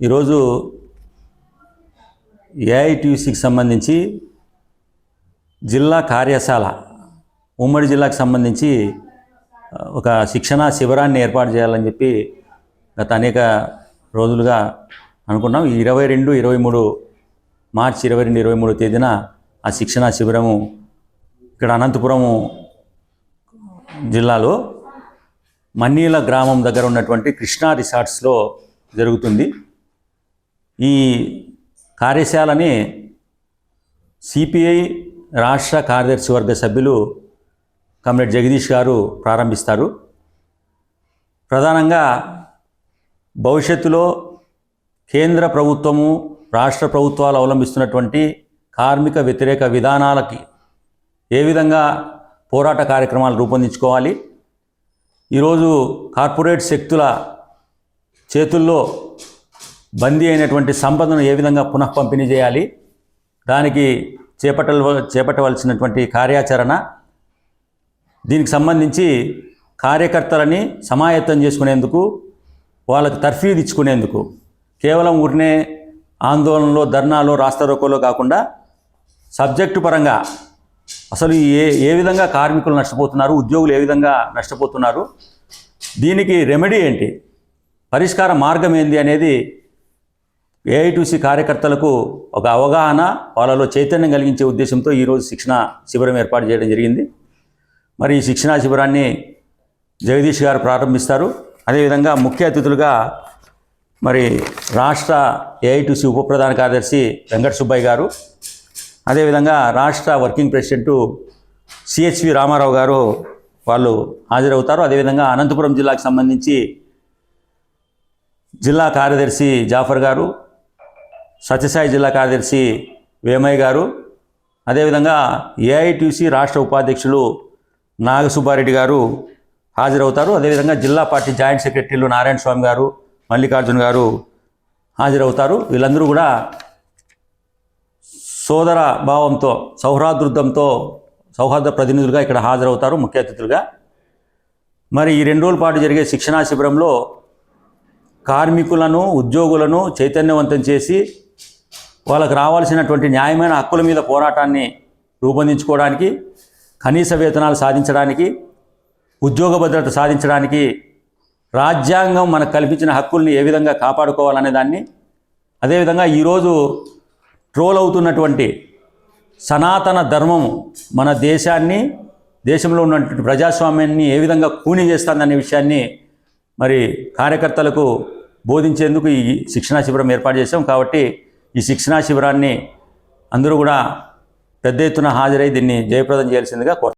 ఈరోజు ఏఐటీసీకి సంబంధించి జిల్లా కార్యశాల ఉమ్మడి జిల్లాకు సంబంధించి ఒక శిక్షణా శిబిరాన్ని ఏర్పాటు చేయాలని చెప్పి గత అనేక రోజులుగా అనుకున్నాం. ఇరవై రెండు ఇరవై మూడు మార్చి ఇరవై రెండు ఇరవై మూడు తేదీన ఆ శిక్షణా శిబిరము ఇక్కడ అనంతపురము జిల్లాలో మన్నీల గ్రామం దగ్గర ఉన్నటువంటి కృష్ణా రిసార్ట్స్లో జరుగుతుంది. ఈ కార్యశాలని సిపిఐ రాష్ట్ర కార్యదర్శి వర్గ సభ్యులు కమ్రేడ్ జగదీష్ గారు ప్రారంభిస్తారు. ప్రధానంగా భవిష్యత్తులో కేంద్ర ప్రభుత్వము రాష్ట్ర ప్రభుత్వాలు అవలంబిస్తున్నటువంటి కార్మిక వ్యతిరేక విధానాలకి ఏ విధంగా పోరాట కార్యక్రమాలు రూపొందించుకోవాలి? ఈరోజు కార్పొరేట్ శక్తుల చేతుల్లో బందీ అయినటువంటి సంపదను ఏ విధంగా పునః పంపిణీ చేయాలి? దానికి చేపట్ట చేపట్టవలసినటువంటి కార్యాచరణ దీనికి సంబంధించి కార్యకర్తలని సమాయత్తం చేసుకునేందుకు వాళ్ళకి తర్ఫీదు ఇచ్చుకునేందుకు కేవలం ఊరినే ఆందోళనలో ధర్నాలో రాస్తారోకోలో కాకుండా సబ్జెక్టు పరంగా అసలు ఏ ఏ విధంగా కార్మికులు నష్టపోతున్నారు ఉద్యోగులు ఏ విధంగా నష్టపోతున్నారు దీనికి రెమెడీ ఏంటి? పరిష్కార మార్గం ఏంది అనేది ఏఐటీసీ కార్యకర్తలకు ఒక అవగాహన వాళ్ళలో చైతన్యం కలిగించే ఉద్దేశంతో ఈరోజు శిక్షణ శిబిరం ఏర్పాటు చేయడం జరిగింది. మరి ఈ శిక్షణా శిబిరాన్ని జగదీష్ గారు ప్రారంభిస్తారు. అదేవిధంగా ముఖ్య అతిథులుగా మరి రాష్ట్ర ఏఐటీసీ ఉప ప్రధాన కార్యదర్శి వెంకట సుబ్బయ్య గారు అదేవిధంగా రాష్ట్ర వర్కింగ్ ప్రెసిడెంటు సిహెచ్వి రామారావు గారు వాళ్ళు హాజరవుతారు. అదేవిధంగా అనంతపురం జిల్లాకు సంబంధించి జిల్లా కార్యదర్శి జాఫర్ గారు సత్యసాయి జిల్లా కార్యదర్శి వేమయ్య గారు అదేవిధంగా ఏఐటీసీ రాష్ట్ర ఉపాధ్యక్షులు నాగసుబ్బారెడ్డి గారు హాజరవుతారు. అదేవిధంగా జిల్లా పార్టీ జాయింట్ సెక్రటరీలు నారాయణ స్వామి గారు మల్లికార్జున్ గారు హాజరవుతారు. వీళ్ళందరూ కూడా సోదర భావంతో సౌహార్దృద్ధంతో సౌహార్ద ప్రతినిధులుగా ఇక్కడ హాజరవుతారు ముఖ్య అతిథులుగా. మరి ఈ రెండు రోజుల పాటు జరిగే శిక్షణా శిబిరంలో కార్మికులను ఉద్యోగులను చైతన్యవంతం చేసి వాళ్ళకు రావాల్సినటువంటి న్యాయమైన హక్కుల మీద పోరాటాన్ని రూపొందించుకోవడానికి కనీస వేతనాలు సాధించడానికి ఉద్యోగ భద్రత సాధించడానికి రాజ్యాంగం మనకు కల్పించిన హక్కుల్ని ఏ విధంగా కాపాడుకోవాలనే దాన్ని అదేవిధంగా ఈరోజు ట్రోల్ అవుతున్నటువంటి సనాతన ధర్మం మన దేశాన్ని దేశంలో ఉన్నటువంటి ప్రజాస్వామ్యాన్ని ఏ విధంగా కూని చేస్తుందనే విషయాన్ని మరి కార్యకర్తలకు బోధించేందుకు ఈ శిక్షణా శిబిరం ఏర్పాటు చేశాం. కాబట్టి ఈ శిక్షణా శిబిరాన్ని అందరూ కూడా పెద్ద ఎత్తున హాజరై దీన్ని జయప్రదం చేయాల్సిందిగా కోరు